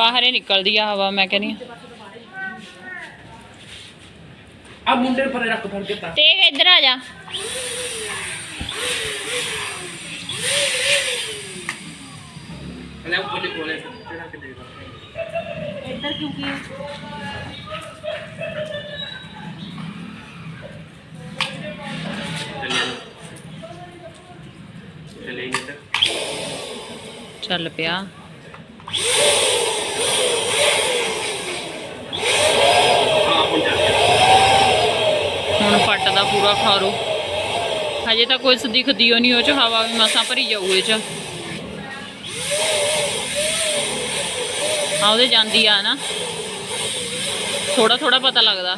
ਬਾਹਰ ਹੀ ਨਿਕਲਦੀ ਆ ਹਵਾ ਮੈਂ ਕਹਿੰਦੀ ਹਾਂ। ਆ ਮੁੰਡੇ ਨੂੰ ਪਰੇ ਰੱਖ ਫੜ ਕੇ ਤਾਂ। ਤੇ ਇੱਧਰ ਆ ਜਾ। ਲੈ ਉੱਪਰ ਦੇ ਕੋਲੇ। ਜਿਹੜਾ ਕਿ ਦੇ। ਇੱਧਰ ਕਿਉਂਕਿ ਚਲੇ ਗਏ ਤੇ ਚੱਲ ਪਿਆ ਹਾਂ ਹੁਣ ਚੱਲ ਗਿਆ ਹੁਣ ਫੱਟ ਦਾ ਪੂਰਾ ਖਾਰੋ ਹਜੇ ਤਾਂ ਕੋਈ ਸਦੀ ਨਹੀਂ, ਉਹ ਚ ਹਵਾ ਵੀ ਮਸਾਂ ਭਰੀ ਜਾਊ ਇਹ ਚ। ਆ ਉਹਦੇ ਜਾਂਦੀ ਆ ਨਾ। ਥੋੜਾ ਥੋੜਾ ਪਤਾ ਲੱਗਦਾ।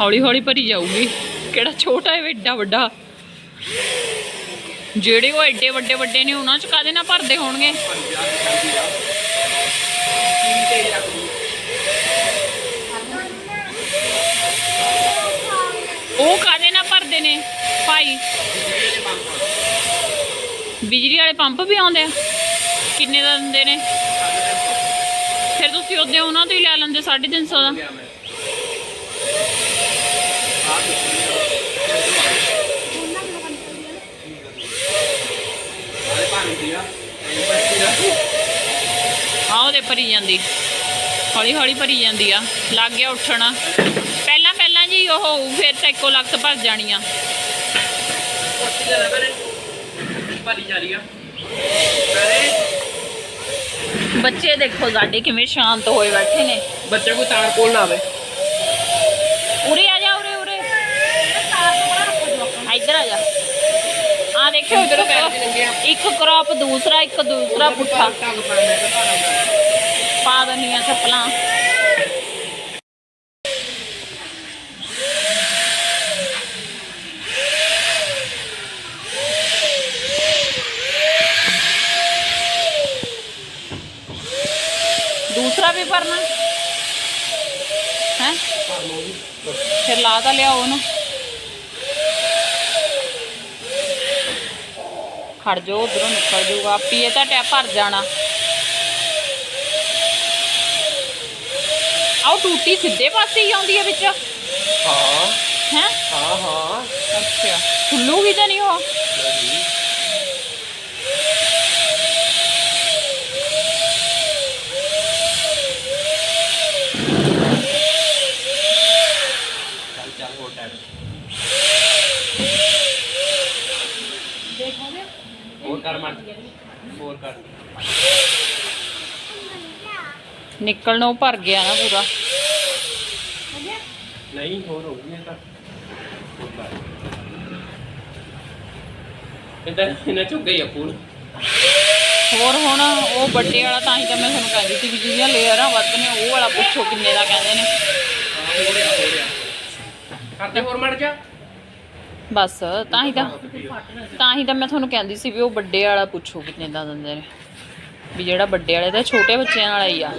ਹੌਲੀ ਹੌਲੀ ਭਰੀ ਜਾਊਗੀ। ਕਿਹੜਾ ਛੋਟਾ ਹੈ, ਏਡਾ ਵੱਡਾ। ਜਿਹੜੇ ਉਹ ਏਡੇ ਵੱਡੇ ਵੱਡੇ ਨੇ, ਉਹਨਾਂ ਚ ਕਾਦੇ ਨਾ ਭਰਦੇ ਹੋਣਗੇ ਉਹ ਕਾਦੇ ਨਾਲ ਭਰਦੇ ਨੇ ਭਾਈ ਬਿਜਲੀ ਵਾਲੇ ਪੰਪ ਵੀ ਆਉਂਦੇ ਆ। ਕਿੰਨੇ ਦਾ ਦਿੰਦੇ ਨੇ? ਫਿਰ ਤੁਸੀਂ ਉਹਦੇ ਉਹਨਾਂ ਤੋਂ ਹੀ ਲੈ ਲੈਂਦੇ 350 ਦਾ। ਆਹ ਉਹਦੇ ਭਰੀ ਜਾਂਦੀ। ਹੌਲੀ ਹੌਲੀ ਭਰੀ ਜਾਂਦੀ ਆ। ਲੱਗ ਗਿਆ ਉੱਠਣਾ। ਪਹਿਲਾਂ ਪਹਿਲਾਂ ਜੀ ਉਹ ਹੋਊ, ਫਿਰ ਤਾਂ ਇੱਕੋ ਲੱਖ ਭਰ ਆ। ਭਾਰੀ ਜਾ ਰਹੀ ਆ। ਪਰੇ ਬੱਚੇ ਦੇਖੋ ਸਾਡੇ ਕਿਵੇਂ ਸ਼ਾਂਤ ਹੋਏ ਬੈਠੇ ਨੇ। ਬੱਚੇ ਕੋਈ ਤਾਰ ਕੋਲ ਨਾ ਆਵੇ। ਉਰੇ ਆ ਜਾ ਉਰੇ ਉਰੇ। ਇੱਧਰ ਆ ਜਾ। ਆ ਦੇਖਿਓ ਇੱਧਰ ਇੱਕ ਕ੍ਰੌਪ ਦੂਸਰਾ ਇੱਕ ਦੂਸਰਾ ਪੁੱਠਾ। ਪਾ ਦਨੀਆਂ ਚੱਪਲਾਂ ਦੂਸਰਾ ਵੀ ਭਰਨਾ ਹੈ? ਫਿਰ ਲਾ ਤਾਂ ਲਿਆਓ ਉਹਨੂੰ। ਖੜ ਜਾਓ ਉਧਰੋਂ ਨਿਕਲ ਜਾਊਗਾ। ਆਪੀ ਇਹ ਤਾਂ ਟੈਪ ਭਰ ਜਾਣਾ। ਆਹ ਟੂਟੀ ਸਿੱਧੇ ਪਾਸੇ ਹੀ ਆਉਂਦੀ ਹੈ ਵਿੱਚ। ਹਾਂ। ਹੈ? ਹਾਂ ਹਾਂ। ਅੱਛਾ। ਖੁੱਲੂਗੀ ਤਾਂ ਨਹੀਂ ਉਹ ਚੱਲ ਚੱਲ ਹੋਰ ਟਾਈਮ ਹੋਰ ਕਰ ਹੋਰ ਕਰ। ਨਿਕਲਣੋਂ ਭਰ ਗਿਆ ਨਾ ਪੂਰਾ। ਨਹੀਂ ਹੋਰ ਹੋ ਗਈ ਤਾਂ। ਇਹਦਾ ਇਹਨਾਂ ਚੁੱਕ ਗਈ ਆ ਪੂਲ ਹੋਰ ਹੁਣ ਉਹ ਵੱਡੇ ਵਾਲਾ ਤਾਂ ਹੀ ਤਾਂ ਮੈਂ ਤੁਹਾਨੂੰ ਕਹਿੰਦੀ ਸੀ ਵੀ ਜਿਹੜੀਆਂ ਲੇਅਰਾਂ ਵੱਧ ਨੇ ਉਹ ਵਾਲਾ ਪੁੱਛੋ ਕਿੰਨੇ ਦਾ ਕਹਿੰਦੇ ਨੇ। ਕਰਦੇ ਹੋਰ ਮੜ ਜਾ ਬਸ, ਤਾਂ ਹੀ ਤਾਂ ਤਾਂ ਹੀ ਤਾਂ ਮੈਂ ਤੁਹਾਨੂੰ ਕਹਿੰਦੀ ਸੀ ਵੀ ਉਹ ਵੱਡੇ ਵਾਲਾ ਪੁੱਛੋ ਕਿੰਨੇ ਦਾ ਦਿੰਦੇ ਨੇ। ਵੀ ਜਿਹੜਾ ਵੱਡੇ ਵਾਲੇ ਤਾਂ ਛੋਟੇ ਬੱਚਿਆਂ ਵਾਲਾ ਹੀ ਆ।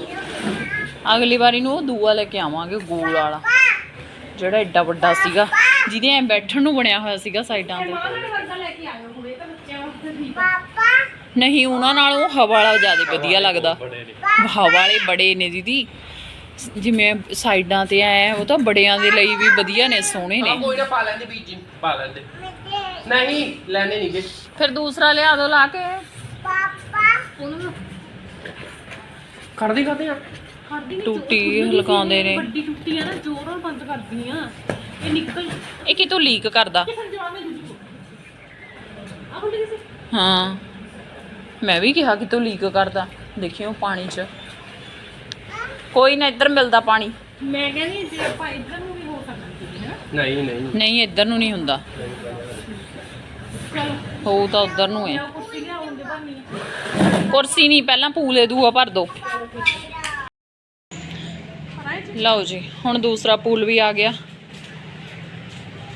ਅਗਲੀ ਵਾਰੀ ਨੂੰ ਉਹ ਦੂਆ ਲੈ ਕੇ ਆਵਾਂਗੇ, ਗੋਲ ਵਾਲਾ। ਜਿਹੜਾ ਐਡਾ ਵੱਡਾ ਸੀਗਾ, ਜਿਹਦੇ ਐ ਬੈਠਣ ਨੂੰ ਬਣਿਆ ਹੋਇਆ ਸੀਗਾ ਸਾਈਡਾਂ ਤੇ। ਨਹੀਂ, ਉਹਨਾਂ ਨਾਲ ਉਹ ਹਵਾ ਵਾਲਾ ਜ਼ਿਆਦਾ ਵਧੀਆ ਲੱਗਦਾ। ਹਵਾ ਵਾਲੇ ਬੜੇ ਨੇ ਦੀਦੀ। ਜਿਵੇਂ ਸਾਈਡਾਂ ਤੇ ਐ ਉਹ ਤਾਂ ਬੜਿਆਂ ਦੇ ਲਈ ਵੀ ਵਧੀਆ ਨੇ ਸੋਹਣੇ ਹਾਂ ਨੇ ਕੋਈ ਨਾ ਪਾ ਲੈਂਦੇ ਬੀਜ ਪਾ ਲੈਂਦੇ। ਨਹੀਂ ਲੈਣੇ ਨਹੀਂ ਗੇ। ਫਿਰ ਦੂਸਰਾ ਲਿਆ ਦੋ ਲਾ ਕੇ। ਕਰਦੇ ਕਰਦੇ ਆ ਟੂਟੀ ਲਗਾਉਂਦੇ ਨੇ। ਵੱਡੀ ਟੁੱਟੀ ਆ ਨਾ ਜ਼ੋਰ ਨਾਲ ਬੰਦ ਕਰਦੀ ਆ। ਇਹ ਨਿਕਲ ਇਹ ਕਿਤੋਂ ਲੀਕ ਕਰਦਾ? ਫਿਰ ਦੂਜੀ ਆ ਬੁੱਢੀ ਹਾਂ। ਮੈਂ ਵੀ ਕਿਹਾ ਕਿਤੋਂ ਲੀਕ ਕਰਦਾ। ਦੇਖਿਓ ਪਾਣੀ 'ਚ। ਕੋਈ ਨਾ ਇੱਧਰ ਮਿਲਦਾ ਪਾਣੀ। ਮੈਂ ਕਹਿੰਦੀ ਜੇ ਆਪਾਂ ਇੱਧਰ ਨੂੰ ਵੀ ਹੋ ਸਕਦਾ ਸੀ ਨਾ? ਨਹੀਂ ਨਹੀਂ। ਨਹੀਂ ਇੱਧਰ ਨੂੰ ਨਹੀਂ ਹੁੰਦਾ। ਚਲੋ। ਹੋਊ ਤਾਂ ਉੱਧਰ ਨੂੰ ਹੈ ਕੁਰਸੀ ਲਿਆਉਣ ਦੇ ਬਾਨੀ ਕੁਰਸੀ ਨਹੀਂ ਪਹਿਲਾਂ ਪੂਲੇ ਦੂਆ ਭਰ ਦੋ। ਲਓ ਜੀ ਹੁਣ ਦੂਸਰਾ ਪੂਲ ਵੀ ਆ ਗਿਆ।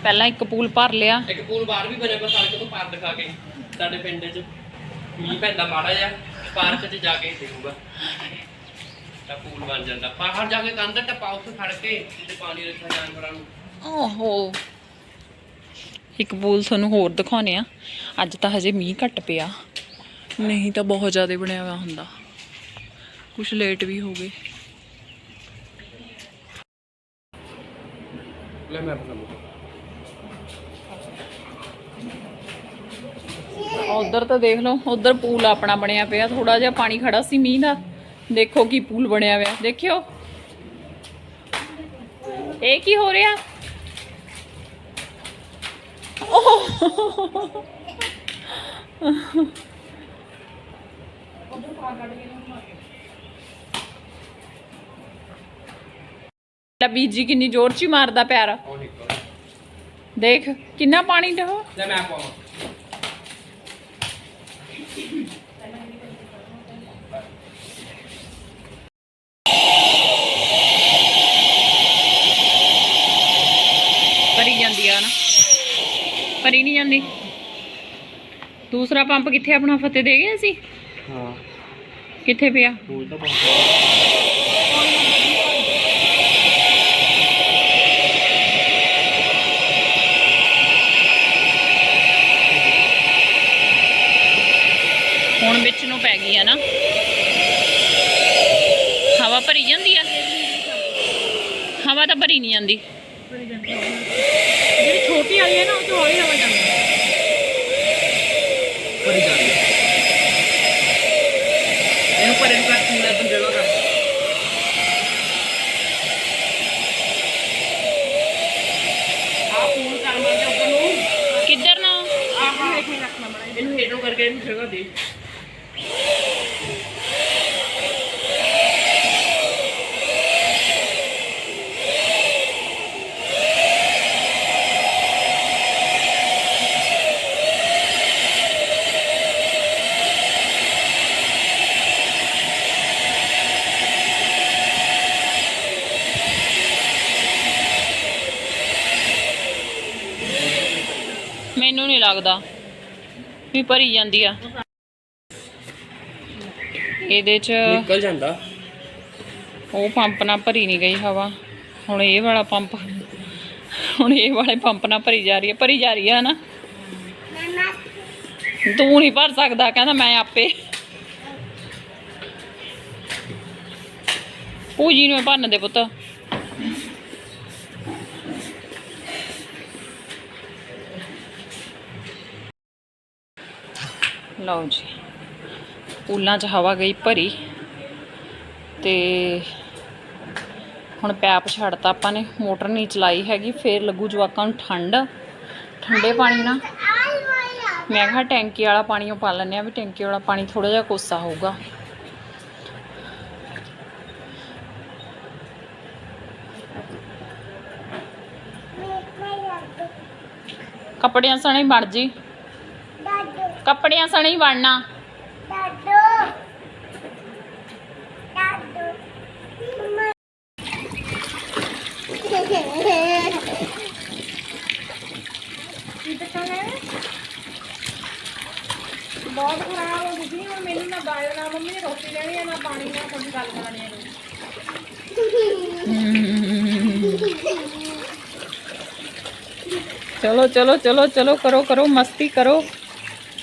ਪਹਿਲਾਂ ਇੱਕ ਪੂਲ ਭਰ ਲਿਆ। ਇੱਕ ਪੂਲ ਬਾਹਰ ਵੀ ਬਣੇ ਪਰ ਸੜਕ ਤੋਂ ਪਾਰ ਦਿਖਾ ਕੇ ਸਾਡੇ ਪਿੰਡ 'ਚ। ਮੀਂਹ ਪੈਂਦਾ ਮਾੜਾ ਜਿਹਾ ਪਾਰਕ 'ਚ ਜਾ ਕੇ ਦੇਖੂਗਾ। ਤਾਂ ਪੂਲ ਬਣ ਜਾਂਦਾ। ਬਾਹਰ ਜਾ ਕੇ ਕੰਧ ਟੱਪਾ ਉੱਥੇ ਖੜ ਕੇ ਜਿੱਥੇ ਪਾਣੀ ਰੱਖਿਆ ਜਾਨਵਰਾਂ ਨੂੰ। ਓਹੋ ਇੱਕ ਪੂਲ ਤੁਹਾਨੂੰ ਹੋਰ ਦਿਖਾਉਨੇ ਆ। ਅੱਜ ਤਾਂ ਹਜੇ ਮੀਂਹ ਘੱਟ ਪਿਆ। ਨਹੀਂ ਤਾਂ ਬਹੁਤ ਜ਼ਿਆਦਾ ਬਣਿਆ ਹੋਇਆ ਹੁੰਦਾ। ਕੁਝ ਲੇਟ ਵੀ ਹੋ ਗਏ। ਲੈ ਮੈਂ ਪਸੰਦ ਉਧਰ ਤਾਂ ਦੇਖ ਲਓ ਉਧਰ ਪੂਲ ਆਪਣਾ ਬਣਿਆ ਪਿਆ। ਥੋੜਾ ਜਿਹਾ ਪਾਣੀ ਖੜਾ ਸੀ ਮੀਂਹ ਦਾ। ਦੇਖੋ ਕੀ ਪੂਲ ਬਣਿਆ ਹੋਇਆ। ਦੇਖਿਓ। ਇਹ ਕੀ ਹੋ ਰਿਹਾ? ਲੈ ਬੀਜੀ ਕਿੰਨੀ ਜ਼ੋਰ ਚ ਮਾਰਦਾ ਪਿਆਰਾ। ਦੇਖ ਕਿੰਨਾ ਪਾਣੀ ਦਾ ਲੈ ਮੈਂ ਪਾਵਾਂ ਭਰੀ ਜਾਂਦੀ ਆ ਨਾ ਜਾਂਦੀ ਦੂਸਰਾ ਪੰਪ ਕਿੱਥੇ ਆਪਣਾ ਫਤਿਹ ਦੇ ਗਿਆ ਸੀ ਹਾਂ। ਕਿੱਥੇ ਪਿਆ? ਹੁਣ ਵਿੱਚ ਨੂੰ ਪੈ ਗਈ ਆ ਨਾ। ਹਵਾ ਭਰੀ ਜਾਂਦੀ ਆ? ਹਵਾ ਤਾਂ ਭਰੀ ਨਹੀਂ ਜਾਂਦੀ। ਜਿਹੜੀ ਛੋਟੀ ਵਾਲੀ ਹੈ ਨਾ ਉਹ ਤੋਂ ਹੌਲੀ ਹਵਾ ਜਾਂਦੀ ਹੈ ਪਰੀ ਜਾ ਰਹੀ ਹੈ ਇਹਨੂੰ ਪਰੇ ਨੂੰ ਕਰ ਤੂੰ ਲੈ ਜਗ੍ਹਾ ਕਰ ਆ ਫੂਲ ਕਰ ਮਾਰ ਦੇ ਉੱਪਰ ਨੂੰ ਕਿੱਧਰ ਨਾ ਆਹ ਹੇਠ ਹੀ ਰੱਖਣਾ ਬੜਾ ਇਹਨੂੰ ਹੇਠੋਂ ਕਰਕੇ ਇਹਨੂੰ ਜਗ੍ਹਾ ਦੇ ਮੈਨੂੰ ਨਹੀਂ ਲੱਗਦਾ। ਵੀ ਭਰੀ ਜਾਂਦੀ ਆ। ਇਹਦੇ ਚ ਨਿਕਲ ਜਾਂਦਾ। ਉਹ ਪੰਪ ਨਾਲ ਭਰੀ ਨਹੀਂ ਗਈ ਹਵਾ। ਹੁਣ ਇਹ ਵਾਲਾ ਪੰਪ ਹੁਣ ਇਹ ਵਾਲੇ ਪੰਪ ਨਾਲ ਭਰੀ ਜਾ ਰਹੀ ਹੈ ਭਰੀ ਜਾ ਰਹੀ ਹੈ ਨਾ ਤੂੰ ਨਹੀਂ ਭਰ ਸਕਦਾ ਕਹਿੰਦਾ ਮੈਂ ਆਪੇ। ਪੂਜੀ ਨੂੰ ਹੀ ਭਰਨ ਦੇ ਪੁੱਤ। ਲਓ ਜੀ। ਪੂਲਾਂ 'ਚ ਹਵਾ ਗਈ ਭਰੀ ਤੇ ਹੁਣ ਪੈਪ ਛੱਡਤਾ ਆਪਾਂ ਨੇ, ਮੋਟਰ ਨਹੀਂ ਚਲਾਈ ਹੈਗੀ, ਫੇਰ ਲੱਗੂ ਜਵਾਕਾਂ ਨੂੰ ਠੰਡ। ਠੰਡੇ ਪਾਣੀ ਨਾਲ। ਮੈਂ ਕਿਹਾ ਟੈਂਕੀ ਵਾਲਾ ਪਾਣੀ ਉਹ ਪਾ ਲੈਂਦੇ ਆ ਵੀ ਟੈਂਕੀ ਵਾਲਾ ਪਾਣੀ ਥੋੜਾ ਜਿਹਾ ਕੋਸਾ ਹੋਊਗਾ। ਕੱਪੜਿਆਂ ਸਣੇ ਬਣ ਜੀ ਕੱਪੜਿਆਂ ਸਣੇ ਬਣਨਾ ਚਲੋ ਚਲੋ ਚਲੋ ਚਲੋ ਕਰੋ ਕਰੋ ਮਸਤੀ ਕਰੋ।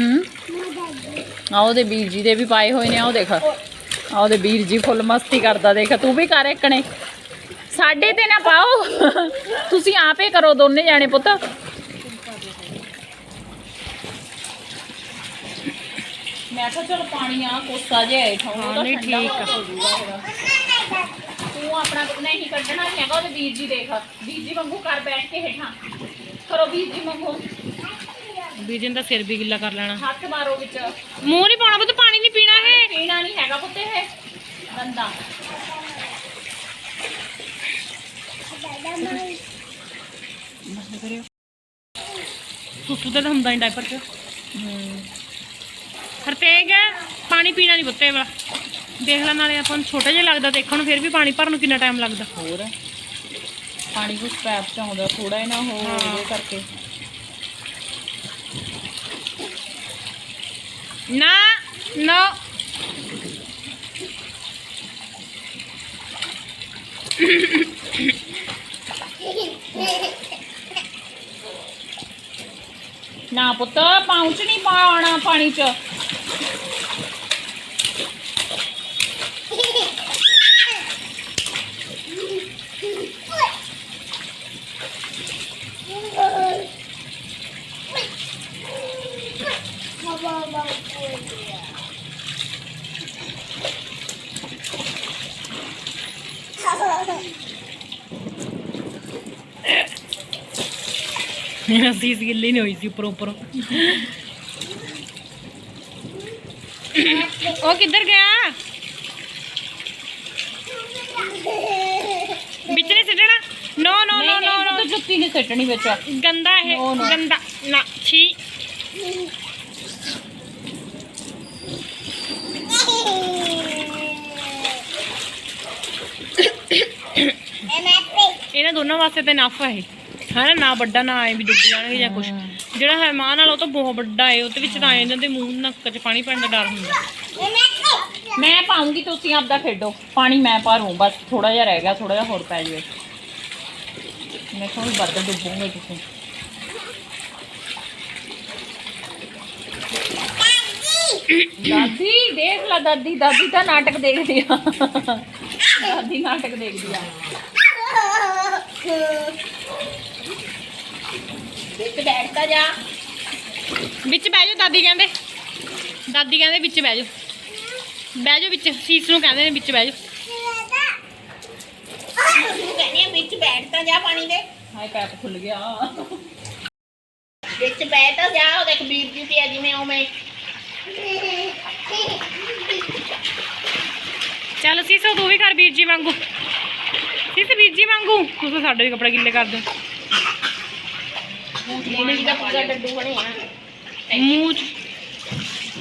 ਹੂੰ? ਆ ਉਹਦੇ ਵੀਰ ਜੀ ਦੇ ਵੀ ਪਾਏ ਹੋਏ ਨੇ ਆ ਉਹ ਦੇਖ। ਆ ਉਹਦੇ ਵੀਰ ਜੀ ਫੁੱਲ ਮਸਤੀ ਕਰਦਾ ਦੇਖ। ਤੂੰ ਵੀ ਕਰ ਇੱਕਣੇ ਸਾਡੇ ਤੇ ਨਾ ਪਾਓ। ਤੁਸੀਂ ਆਪੇ ਕਰੋ ਦੋਨੇ ਜਾਣੇ ਪੁੱਤ। ਮੈਂ ਕਿਹਾ ਚਲ ਪਾਣੀ ਆ ਕੋਸਾ ਜਿਹਾ ਹਾਂ ਨਹੀਂ ਠੀਕ ਤੂੰ ਆਪਣਾ ਨਹੀਂ ਕੱਢਣਾ ਨਹੀਂ ਹੈਗਾ ਉਹਦੇ ਵੀਰ ਜੀ ਦੇਖ। ਵੀਰ ਜੀ ਵਾਂਗੂ ਕਰ ਬੈਠ ਕੇ ਹੇਠਾਂ। ਕਰੋ ਵੀਰ ਜੀ ਵਾਂਗੂ। ਬੀਜਨ ਦਾ ਸਿਰ ਵੀ ਗਿੱਲਾ ਕਰ ਲੈਣਾ। ਹੱਥ ਮਾਰੋ ਵਿੱਚ। ਮੂੰਹ ਨਹੀਂ ਪਾਉਣਾ ਪੁੱਤ ਪਾਣੀ ਨਹੀਂ ਪੀਣਾ ਹੈ ਪੀਣਾ ਨਹੀਂ ਹੈਗਾ ਪੁੱਤ ਇਹ। ਗੰਦਾ। ਸੁਸੂ ਤੇ ਹੁੰਦਾ ਨਹੀਂ ਡਾਈਪਰ ਚ। ਹਰਤੇਗ ਪਾਣੀ ਪੀਣਾ ਨਹੀਂ ਪੁੱਤੇ ਵਾ ਦੇਖ ਲੈ ਨਾਲੇ ਆਪਾਂ ਨੂੰ ਛੋਟਾ ਜਿਹਾ ਲੱਗਦਾ ਦੇਖਣ ਨੂੰ ਫਿਰ ਵੀ ਪਾਣੀ ਭਰਨ ਨੂੰ ਕਿੰਨਾ ਟਾਈਮ ਲੱਗਦਾ। ਹੋਰ। ਪਾਣੀ ਕੁਝ ਪੈਪ ਚ ਆਉਂਦਾ ਥੋੜਾ ਹੀ ਨਾ ਹੋ। ਕਰਕੇ। ਨਾ ਨਾ। ਨਾ ਪੁੱਤ ਪਾਉਂਚ ਨਹੀਂ ਪਾਉਣਾ ਪਾਣੀ ਚ। ਮੇਰਾ ਸੀਸ ਗਿੱਲੀ ਨਹੀਂ ਹੋਈ ਸੀ ਉੱਪਰੋਂ ਉੱਪਰੋਂ। ਉਹ ਕਿੱਧਰ ਗਿਆ? ਵਿੱਚ ਨਹੀਂ ਸਿੱਟਣਾ ਨੋ ਨੋ ਨੋ ਨੋ ਪੁੱਤ ਜੁੱਤੀ ਨਹੀਂ ਸੱਟਣੀ ਵਿੱਚ। ਗੰਦਾ ਹੈ. ਗੰਦਾ। ਨਾ ਛੀ। ਇਹਨਾਂ ਦੋਨਾਂ ਵਾਸਤੇ ਤੇ ਨਫ ਹੈ ਹਨਾ ਨਾ ਵੱਡਾ ਨਾ ਆਏ ਵੀ ਡੁੱਬ ਜਾਣਗੇ ਜਾਂ ਕੁਝ ਜਿਹੜਾ ਹੈਮਾਨ ਵਾਲਾ ਉਹ ਤਾਂ ਬਹੁਤ ਵੱਡਾ ਹੈ ਉਹਦੇ ਵਿੱਚ ਤਾਂ ਇਹਨਾਂ ਦੇ ਮੂੰਹ ਨੱਕ 'ਚ ਪਾਣੀ ਪੈਣ ਦਾ ਡਰ ਹੁੰਦਾ। ਮੈਂ ਪਾਉਂਗੀ ਤੁਸੀਂ ਆਪਦਾ ਖੇਡੋ। ਪਾਣੀ ਮੈਂ ਭਰੂੰ ਬਸ ਥੋੜਾ ਜਿਹਾ ਰਹਿ ਗਿਆ ਥੋੜਾ ਜਿਹਾ ਹੋਰ ਪੈ ਜਾਵੇ। ਮੈਂ ਥੋੜੀ ਵੱਧ ਡੁੱਬੂਗੇ ਤੁਸੀਂ। ਦਾਦੀ ਦੇਖ ਲੈ ਦਾਦੀ ਦਾਦੀ ਤਾਂ ਨਾਟਕ ਦੇਖਦੀ ਆ। ਦਾਦੀ ਨਾਟਕ ਦੇਖਦੀ ਆ। ਵਿੱਚ ਜਾ। ਵਿੱਚ ਬਹਿ ਜਾਓ ਦਾਦੀ ਕਹਿੰਦੇ। ਦਾਦੀ ਕਹਿੰਦੇ ਵਿੱਚ ਬਹਿ ਜਾਓ। ਬਹਿ ਜਾਓ ਵਿੱਚ ਸੀਸ ਨੂੰ ਕਹਿੰਦੇ ਨੇ ਵਿੱਚ ਬਹਿ ਜਾਓ। ਕਹਿੰਦੀ ਆ ਵਿੱਚ ਬੈਠ ਤਾਂ ਜਾ ਪਾਣੀ ਦੇ। ਹਾਏ ਪੈਪ ਖੁੱਲ ਗਿਆ। ਵਿੱਚ ਬੈਠ ਤਾਂ ਜਾ ਉਹ ਦੇਖ ਵੀਰ ਜੀ ਤੇ ਜਿਵੇਂ ਉਵੇਂ। ਚੱਲ ਸੀਸੋ ਤੂੰ ਵੀ ਕਰ ਵੀਰ ਜੀ ਵਾਂਗੂ। ਸੀਸ ਵੀਰ ਜੀ ਵਾਂਗੂ। ਤੂੰ ਤਾਂ ਸਾਡੇ ਵੀ ਕੱਪੜੇ ਗਿੱਲੇ ਕਰ ਦੇ। ਮੂਲੀ ਦਾ ਪੂਰਾ ਡੱਡੂ ਬਣਿਆ ਮੂੰਹ 'ਚ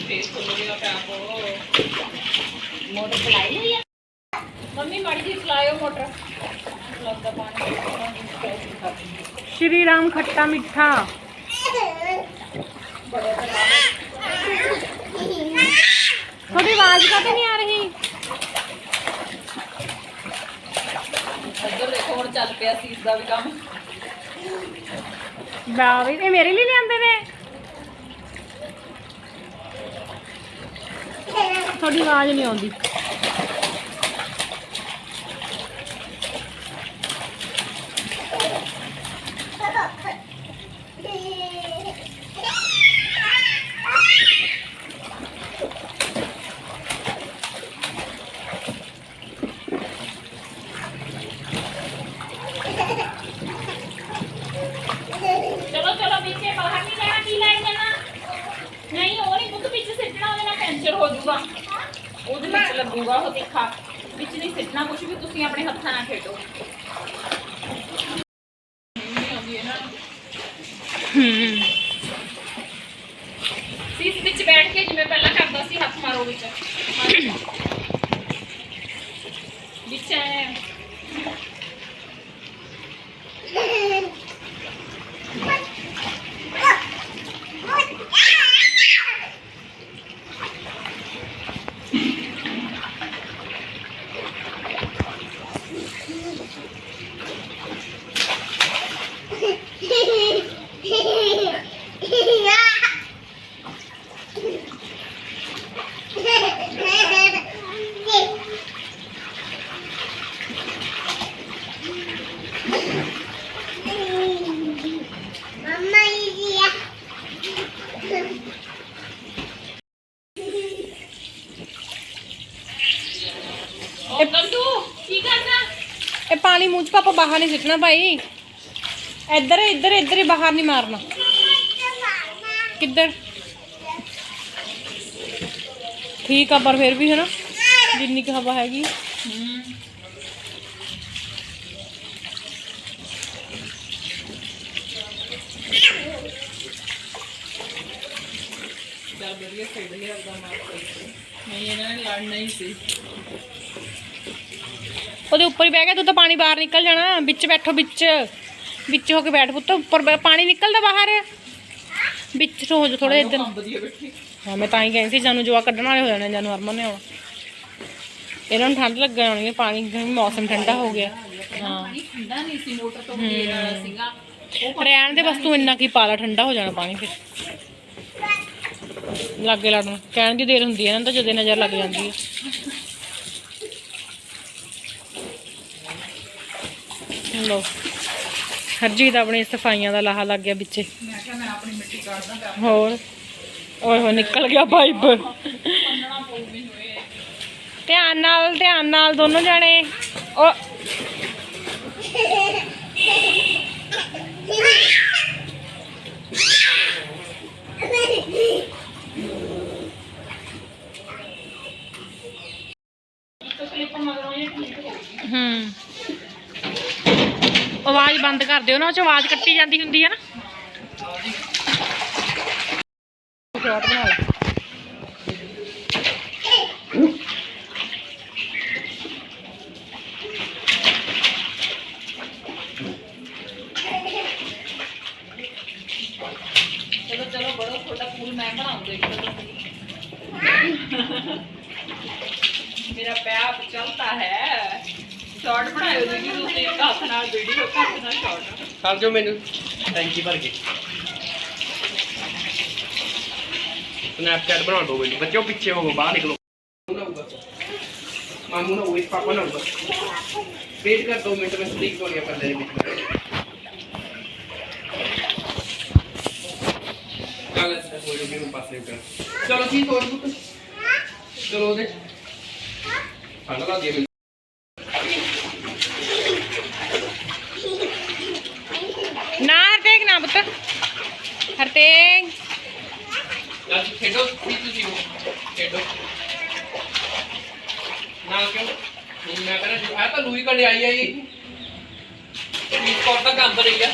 ਫੇਸ ਖੁੱਲ ਗਿਆ ਪੈਪ ਮੋਟਰ ਚਲਾਈ ਹੋਈ ਆ ਮੰਮੀ ਮਾੜੀ ਜੀ ਚਲਾਇਓ ਮੋਟਰ ਲੱਗਦਾ ਪਾਣੀ ਸ਼੍ਰੀ ਰਾਮ ਖੱਟਾ ਮਿੱਠਾ ਤੁਹਾਡੀ ਆਵਾਜ਼ ਕਾਹਤੇ ਨਹੀਂ ਆ ਰਹੀ ਇੱਧਰ ਦੇਖੋ ਹੁਣ ਚੱਲ ਪਿਆ ਸੀਸ ਦਾ ਵੀ ਕੰਮ ਵਾਹ ਵੀ ਇਹ ਮੇਰੇ ਲਈ ਲਿਆਂਦੇ ਨੇ। ਤੁਹਾਡੀ ਆਵਾਜ਼ ਨਹੀਂ ਆਉਂਦੀ ਚਲੋ ਚਲੋ ਵਿੱਚੇ ਬਾਹਰ ਨਹੀਂ ਜਾਣਾ ਕੀ ਲੈ ਜਾਣਾ ਨਹੀਂ ਉਹ ਨਹੀਂ ਬੁੱਧ ਵਿੱਚ ਸਿੱਟਣਾ ਉਹਦੇ ਨਾਲ ਪੈਂਚਰ ਹੋ ਜਾਊਗਾ ਉਹਦੇ ਵਿੱਚ ਲੱਗੂਗਾ ਉਹ ਤਿੱਖਾ ਵਿੱਚ ਨਹੀਂ ਸਿੱਟਣਾ ਕੁਝ ਵੀ, ਤੁਸੀਂ ਆਪਣੇ ਹੱਥਾਂ ਨਾਲ ਖੇਡੋ। ਹੂੰ। ਸੀਸ ਵਿੱਚ ਬੈਠ ਕੇ ਜਿਵੇਂ ਪਹਿਲਾਂ ਕਰਦਾ ਸੀ, ਹੱਥ ਮਾਰੋ ਵਿੱਚ। ਵਿੱਚ ਐ ਮੰਮਾ ਇਹ ਆ ਉਹ ਕੰਦੂ ਕੀ ਕਰਦਾ ਇਹ ਪਾਣੀ ਮੂੰਹ 'ਚ ਪਾਪਾ ਬਾਹਰ ਨਹੀਂ ਸਿੱਟਣਾ ਭਾਈ ਇੱਧਰ ਇੱਧਰ ਇੱਧਰ ਹੀ ਬਾਹਰ ਨਹੀਂ ਮਾਰਨਾ ਕਿੱਧਰ ਠੀਕ ਆ ਪਰ ਫਿਰ ਵੀ ਹੈ ਨਾ ਜਿੰਨੀ ਕੁ ਹਵਾ ਹੈਗੀ ਚੱਲ ਵਧੀਆ ਖੇਡ ਲਿਆ ਉਹਦਾ ਮਾਰ ਨਹੀਂ ਇਹਨਾਂ ਨੇ ਲੜਨਾ ਹੀ ਸੀ ਉਹਦੇ ਉੱਪਰ ਹੀ ਬਹਿ ਗਿਆ ਤੂੰ ਤਾਂ ਪਾਣੀ ਬਾਹਰ ਨਿਕਲ ਜਾਣਾ ਵਿੱਚ ਬੈਠੋ ਵਿੱਚ। ਵਿੱਚ ਹੋ ਕੇ ਬੈਠ ਪੁੱਤ ਉੱਪਰ ਪਾਣੀ ਨਿਕਲਦਾ ਬਾਹਰ। ਵਿੱਚ ਹੋ ਜਾ ਥੋੜੇ ਇੱਧਰ। ਹਾਂ ਮੈਂ ਤਾਂ ਹੀ ਕਹਿੰਦੀ ਸੀ ਜਾਨੂੰ ਜਵਾ ਕੱਢਣ ਵਾਲੇ ਹੋ ਜਾਣੇ ਜਾਨੂੰ ਹਰਮਨ ਨੇ ਆਉਣਾ ਇਹਨਾਂ ਨੂੰ ਠੰਡ ਲੱਗ ਜਾਣੀ ਪਾਣੀ ਮੌਸਮ ਠੰਡਾ ਹੋ ਗਿਆ। ਹਾਂ। ਪਾਣੀ ਠੰਡਾ ਨਹੀਂ ਸੀ ਮੋਟਰ ਤੋਂ ਗੇੜ ਵਾਲਾ ਸੀਗਾ ਰਹਿਣ ਦੇ ਬਸ ਤੂੰ ਇੰਨਾ ਕੀ ਪਾਲਾ ਠੰਡਾ ਹੋ ਜਾਣਾ ਪਾਣੀ ਫਿਰ। ਲਾਗੇ ਲੜਨ ਕਹਿਣ ਦੀ ਦੇਰ ਹੁੰਦੀ ਹੈ ਨਾ ਤਾਂ ਜਦੇ ਨਜ਼ਰ ਲੱਗ ਜਾਂਦੀ ਹੈ। ਲੋ ਹਰਜੀਤ ਆਪਣੀ ਸਫਾਈਆਂ ਦਾ ਲਾਹਾ ਲੱਗ ਗਿਆ ਵਿੱਚੇ ਮੈਂ ਕਿਹਾ ਮੈਂ ਆਪਣੀ ਮਿੱਟੀ ਕੱਢਦਾ ਹੋਰ? ਓਏ ਹੋ ਨਿਕਲ ਗਿਆ ਪਾਈਪ ਧਿਆਨ ਨਾਲ ਧਿਆਨ ਨਾਲ ਦੋਨੋਂ ਜਾਣੇ। ਓ। ਹੂੰ। ਆਵਾਜ਼ ਬੰਦ ਕਰ ਦਿਓ ਨਾ, ਉਹ ਚ ਆਵਾਜ਼ ਕੱਟੀ ਜਾਂਦੀ ਹੁੰਦੀ ਹੈ ਨਾ। ਸ਼ਾਰਟ ਬਣਾ ਲੈ ਚਲੋ ਚਲੋ ਬੜੋ ਤੁਹਾਡਾ ਪੂਲ ਮੈਂ ਬਣਾਉਂਗਾ ਇੱਕ ਮੇਰਾ ਪੈਪ ਚਲਤਾ ਹੈ ਸ਼ਾਰਟ ਬਣਾਇਓ ਜੀ ਤੁਸੀਂ ਇੱਕ ਹੱਥ ਨਾਲ ਵੀਡੀਓ ਇੱਕ ਹੱਥ ਨਾਲ ਸ਼ਾਰਟ ਕਰ ਜੋ ਮੈਨੂੰ। ਟੈਂਕੀ ਭਰ ਕੇ ਸਨੈਪਚੈਟ ਬਣਾ ਦੋ ਮੈਨੂੰ। ਬੱਚੋ ਪਿੱਛੇ ਹੋ ਬਾਹਰ ਨਿਕਲੋ। ਮਾਮੂ ਨਾ ਹੋਈ ਪਾਪਾ ਨਾ ਹੋਊਗਾ ਵੇਟ ਕਰ ਦੋ ਮਿੰਟ ਮੈਂ ਅੱਛਾ ਹੋ ਹੁਣ ਪਾਸੇ ਕਰ। ਚਲੋ ਜੀ ਤੋੜ ਦੋ ਚਲੋ ਦੇ ਠੰਡ ਲੱਗ ਗਈ ਮੈਨੂੰ ਨਾ ਹਰਤੇਗ ਨਾ ਪੁੱਤ ਹਰਤੇਗ ਚੱਲ ਖੇਡੋ ਤੁਸੀਂ ਹੋ ਖੇਡੋ। ਨਾ ਕਿਉਂ? ਮੈਂ ਕਹਿੰਦਾ ਆ ਤਾਂ ਲੂਈ ਕਢ ਆਈ ਆਈ ਇਸ ਕੋਰ ਤਾਂ ਕੰਮ ਰਹੀ ਆ